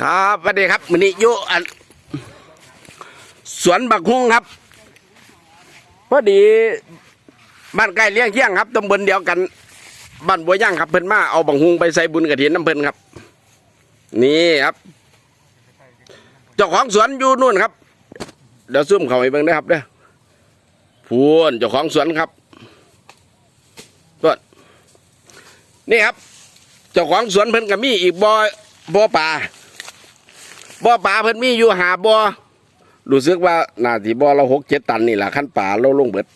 ครับสวัสดีครับมือนี้อยู่สวนบักฮุงครับพอดีบ้านใกล้เลี้ยงเคียงครับตำบลเดียวกันบ้านบัวย่างครับเพิ่นมาเอาบักฮุงไปใส่บุญกระถินน้ำเพิ่นครับ นี่ครับ เจ้าของสวนอยู่นู่นครับ เดี๋ยวซุ่มเขาไปเบิ่งนะครับเด้อพูนเจ้าของสวนครับต้นนี่ครับ เจ้าของสวนเพิ่นก็มีอีกบ่อบ่อปลา บ่อปลาเพิ่นมีอยู่หาบ่อรู้สึกว่าน่าสิบ่อเราหกเจ็ดตันนี่แหละขั้นป่าเราลงเบิด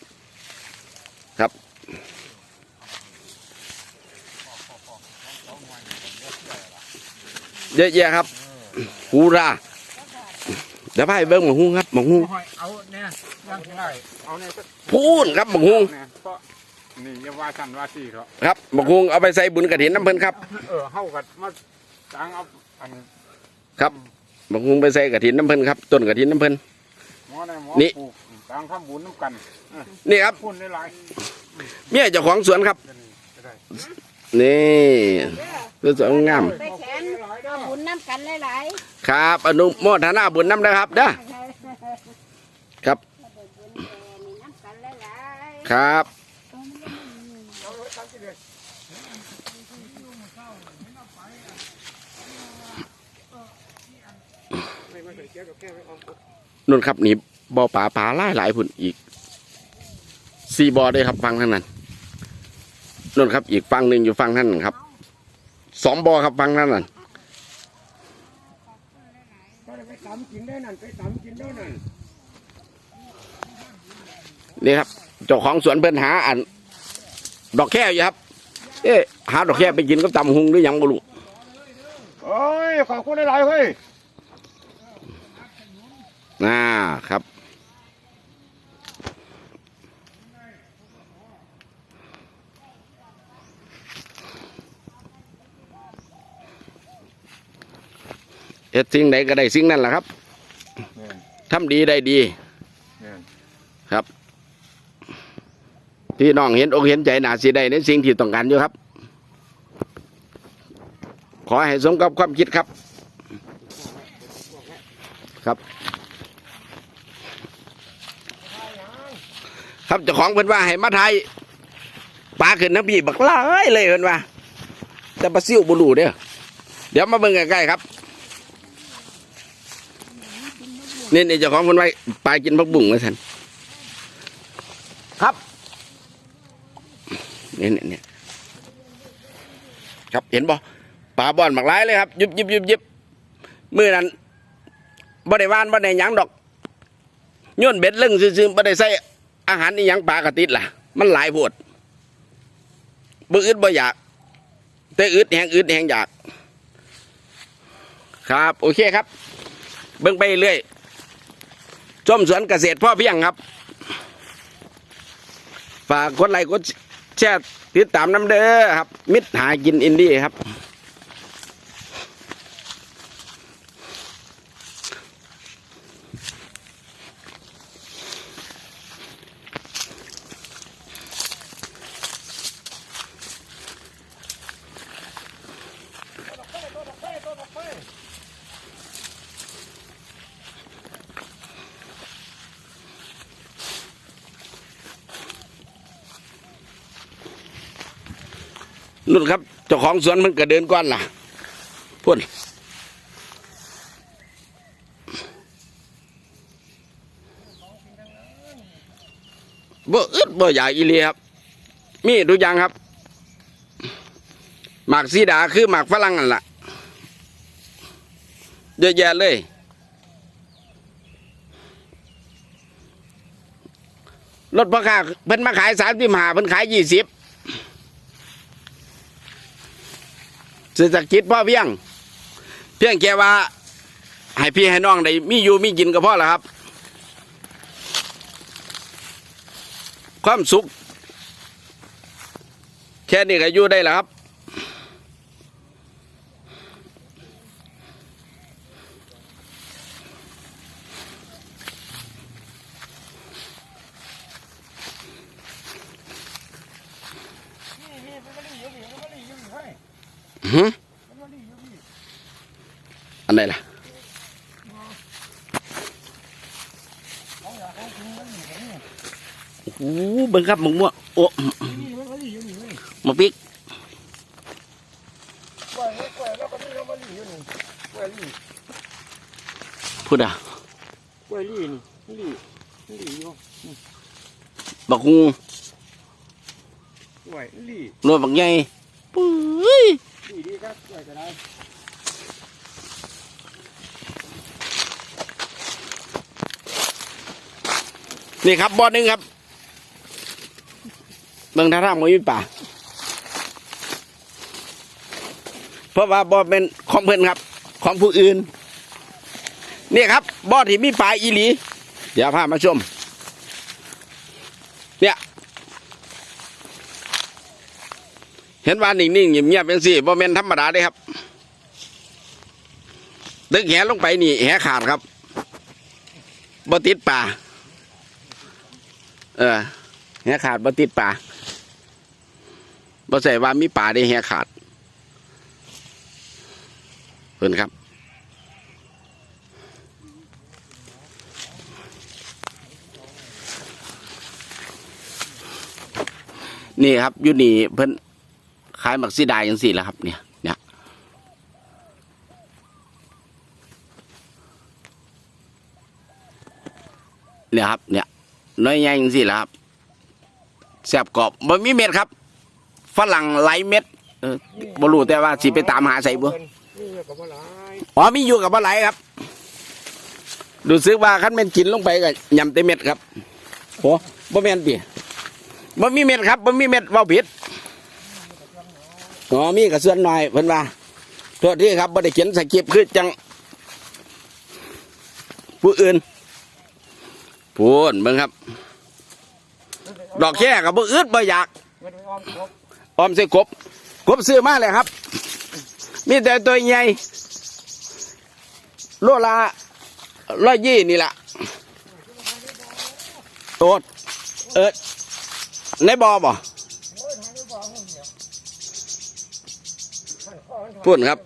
ครับเยอะแยะครับฮูราเดี๋ยวพาไปเบิ้งหมองฮุงครับหมองฮุงเอาเนี่ยยังได้เอาเนี่ยก็พูนครับหมองฮุงเนี่ยก็นี่อย่าว่าสันว่าสี่เขาครับหมองฮุงเอาไปใส่บุญกระถินน้ำเพิ่นครับ เออเฮากันมาตั้งเอาอันครับ หมองฮุงไปใส่กระถินน้ำเพิ่นครับต้นกระถินน้ำเพิ่น หมอในหมอนี่ ปลูกตั้งทำบุญน้ำกันนี่ครับพุ่นได้หลายเมียเจ้าของสวนครับก็นี่ก็ได้นี่คือสวยงามไปแขนเอาบุญน้ำกันหลายครับ อนุโมทนาบุญน้ำนะครับเด้อๆครับบุญแก่นี่น้ำกันหลายครับ นุ่นครับนี่บ่อป่าป่าหลายหลายพุ่นอีกสี่บ่อได้ครับฟังทั้งนั้นนุ่นครับ อีกฟังหนึ่งอยู่ฟังท่านนครับสองบ่อครับฟังท่านนั่นนี่ครับเจ้าของสวนเพิ่นหาอัน ดอกแค่อยู่ครับ เอ๊ะหาดอกแค่ไปกินกับตำหุงหรือยังบ่รู้โอ้ยขอบคุณได้หลายเฮ้ย อ่าครับ เฮ็ดสิ่งใดก็ได้สิ่งนั้นแหละครับเนี่ยทำดีได้ดีเนี่ยครับ พี่น้องเห็นอกเห็นใจหนาสีได้ในสิ่งที่ต้องการอยู่ครับ ขอให้สมกับความคิดครับ ครับ ครับเจ้าของเพิ่นว่าให้มาไทยปลาขึ้นน้ำพี่บักหลายเลยเพิ่นว่า แต่ปลาซิวบุรูเด้อเดี๋ยวมาเบิ่งใกล้ๆครับนี่นี่เจ้าของเพิ่นไว้ปลากินผักบุ้งไว้ท่านครับนี่นี่นี่ครับเห็นบ่ปลาบ่อนบักหลายเลยครับยิบยิบยิบยิบมือนั้นบ่ได้หวานบ่ได้หยังดอกโย้อนเบ็ดลึงซื่อๆบ่ได้ใส่ อาหารอีหยังปลากระติดล่ะ มันหลายโพดบ่อึดบ่อยาก แต่อึดแหงอึดแหงอยาก ครับ โอเคครับ เบิ่งไปเรื่อยชมสวนเกษตรพ่อเพียงครับ ฝากกดไลค์กดแชร์ติดตามน้ำเด้อครับ มิตรหากินอินดี้ครับ นุ่นครับเจ้าของสวนมันก็เดินก้อนล่ะพุ่นบ่อึดบ่อยากอีเลียครับ มีทุกอย่างครับ หมากซีดาคือหมากฝรั่งนั่นล่ะเยอะแยะเลยรถพ่อค้าเพิ่นมาขายสามสิบห้าเพิ่นขายยี่สิบ เศรษฐกิจพ่อเพียง เพียงแค่ว่าให้พี่ให้น้องได้มีอยู่มีกินก็พอแล้วครับ ความสุข แค่นี้ก็อยู่ได้แล้วครับ หืออันไหนล่ะโอ้โหเบิ่งครับหมกม่วงโอ้ นี่ครับบอดนึ่งครับเมืองท่าทางมวยป่าเพราะว่าบอดเป็นของเพื่อนครับ ของผู้อื่น นี่ครับบอดที่มีปลาอีหลี เดี๋ยวพามาชม เนี่ย เห็นว่านิ่งๆเงียบๆเป็นสี่บอดเป็นธรรมดาเลยครับดึงแหลงไปนี่แหขาดครับบอติดป่า เออแหขาดบ่ติดป่าบ่ใส่ว่ามีป่าได้แหขาดเพิ่อนครับนี่ครับยู่นี่เพิ่นขายหมักซีดาอย่างสี่แล้วครับ เนี่ยเนี่ยเนี่ยครับเนี่ย น้อยใหญ่ยังสิล่ะครับแซบกรอบบ่มีเม็ดครับ ฝรั่งไหลเม็ดเออบรูแต่ว่าสิไปตามหาใส่บ่อ๋อมีอยู่กับปลาไหลครับ ดูซึกว่าคันแม่นกินลงไปก็ยำแต่เม็ดครับโอ้บ่แม่นติบ่มีเม็ดครับบ่มีเม็ดว้าผิดอ๋อมีกระส่วนหน่อยเพิ่นว่าโทษที่ครับบ่ได้เขียนสคริปต์คือจัง ผู้อื่น พูนเบิ่งครับ ดอกแค่กับบ่อึดบ่อยากออมครบออมใส่กบกบซื้อมาเลยครับ มีแต่ตัวใหญ่โลละร้อยยี่นี่แหละโตดเอิดในบ่อบ่พูดครับ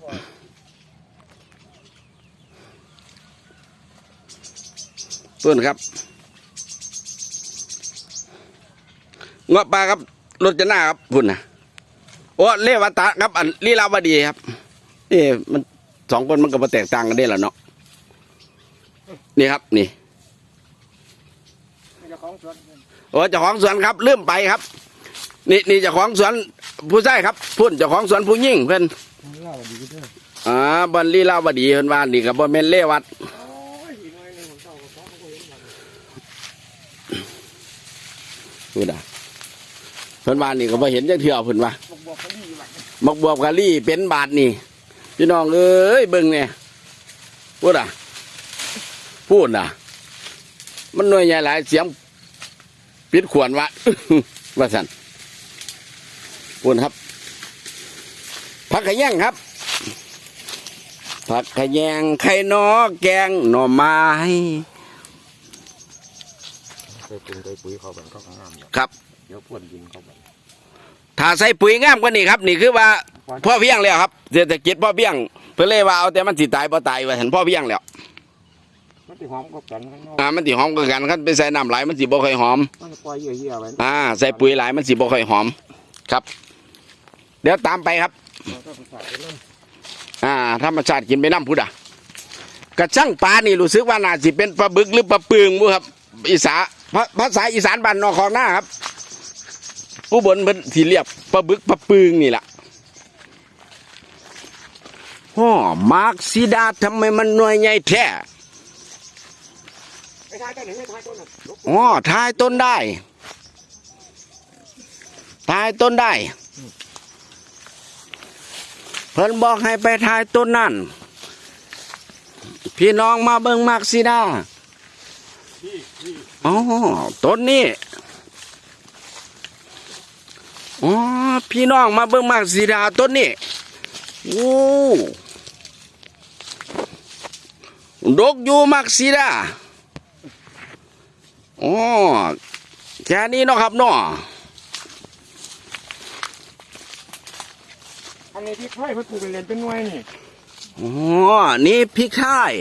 พูดครับ เงาะปลาครับรถจะหน้าครับพุ่นนะโอ้เลวตะครับอันลีลาวดีครับเอ๊ะมันสองคนมันก็มาแตกต่างกันได้แล้วเนาะนี่ครับนี่โอ้เจ้าของสวนครับเริ่มไปครับ นี่นี่เจ้าของสวนผู้ชายครับพุ่นเจ้าของสวนผู้ยิ่งเพิ่อนอ่าบันลีลาวดีเพิ่นว่านี่กับบ่แม่นเลวัดโอ้ยอีกหน่า เขาบ่เห็นหลังพูดอะเพิ่นว่านี่ก็บ่เห็นจังเทื่อเพิ่นว่าบอกบอกเขาดีหลังมักบวบกะลี่เป็นบาทนี่พี่น้องเอ้ยเบิ่งเนี่ยพูดอะ พูดอะ มันหน่วยใหญ่หลายเสียงปิดขวนวะว่าสันพูดครับผักขะแยงครับผักขะแยงไข่นอแกงหน่อไม้ใส่ปุ๋ยใส่ปุ๋ยเขาแบบเขางามเนาะครับ เดี๋ยวพ่นดินเขาแบบถ้าใส่ปุ๋ยงามกว่านี้ครับ นี่คือว่าพ่อเพียงแล้วครับเศรษฐกิจพ่อเพียงเพื่อเลยว่าเอาแต่มันสิตายบ่ตายว่าเห็นพ่อเพียงแล้วมันสิหอมก็กันข้างนอกอ่ามันสิหอมคือกันคันไปใส่น้ำหลายมันสิบ่ค่อยหอมมันปล่อยเหี้ยๆไว้อ่าใส่ปุ๋ยหลายมันสิบ่ค่อยหอมครับ เดี๋ยวตามไปครับเราก็ไปใส่ไปนั่นอ่าธรรมชาติกินไปน้ำพุดอะกระช่างปลานี่รู้สึกว่าน่าสิเป็นปลาบึกหรือปลาปึงบ่ครับอีสานภาภาษาอีสานบ้านนอกของหน้าครับ ผู้บนเพิ่นสิเรียกปลาบึกปลาปึงนี่แหละฮ่อมาร์กซิดาทำไมมันหน่วยใหญ่แท้ไอ้ทายต้นไหนไอ้ทายต้นน่ะลุกอ๋อทายต้นได้ทายต้นได้ เพิ่นบอกให้ไปทายต้นนั่น พี่น้องมาเบิ่งมากสิดาอ๋อต้นนี้ อ๋อพี่น้องมาเบิ่งมากสิดาต้นนี้โอ้ดกอยู่มากสิดาอ๋อแค่นี้เนาะครับเนาะอันนี้ที่ไผ่เพิ่นปลูกเป็นเลนเป็นหน่วยนี่อ๋อนี่พริกไทย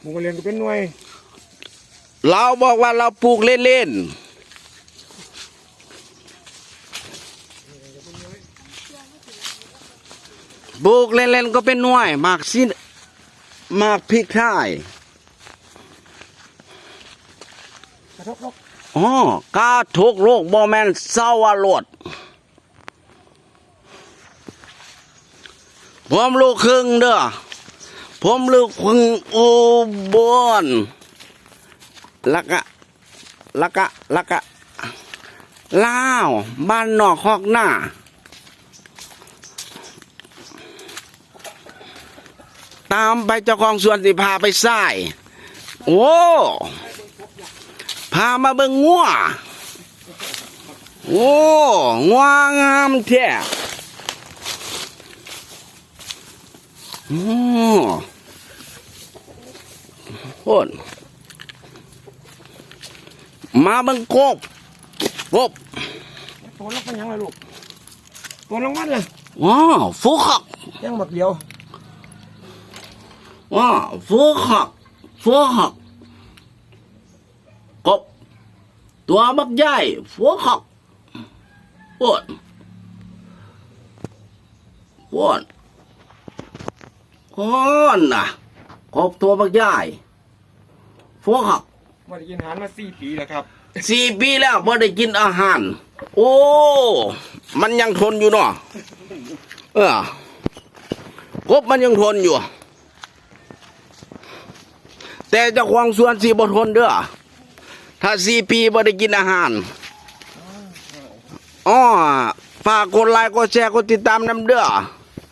หมูกระเรียนก็เป็นหน่วย เราบอกว่าเราปลูกเล่นๆ ปลูกเล่นๆก็เป็นหน่วยหมากสิหมากพริกไทยกระทบลกอ๋อกาทุกโรคบอแมนเศร้าวรดผมลูกครึ่งเด้อผมลูกครึ่งอุบลแล้วก็แล้วก็แล้วก็ลาว บ้านนอกคอกหน้า ตามไปเจ้าของสวนสิพาไปใส่โอ้พามาเบิ่งงัวโอ้งัวงามแท้โอ้โอนมาเบิ่งกบกบตัวลกเป็นหยังไงลูกตัวรางวัลล่ะว้าวฟูขักยังบักเดียว ว้าวฟูขักฟูขักกบ ตัวบักใหญ่ฟูขักโอนโอนโอนน่ะกบตัวบักใหญ่ฟูขักมาได้กินอาหารมาสี่ปีแล้วครับสี่ปีแล้วพอได้กินอาหาร โอ้ มันยังทนอยู่เนาะเออกบมันยังทนอยู่ แต่เจ้าของสวนสีบ่ทนเด้อถ้าสี่ปีบ่ได้กินอาหารอ๋อฝากกดไลค์กดแชร์กดติดตามน้ำเด้อ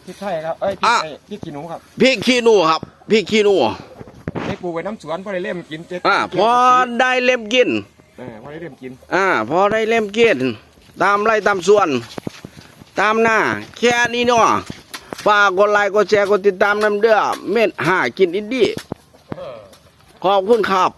พริกไทยครับเอ้ยพริกอะไทยพริกขี้หนูครับพี่ขี้หนูครับพี่ขี้หนูให้ปลูกไว้น้ำสวนพอได้เล่มกินเจ็ดอ่าพอได้เล็มกินเออพอได้เล่มกินอ่าพอได้เล่มเกียนตามไร่ตามส่วน ตามหน้า แค่นี้เนาะฝากกดไลค์กดแชร์กดติดตามน้ำเด้อเม็ดหากินอินดี้ ขอบคุณครับ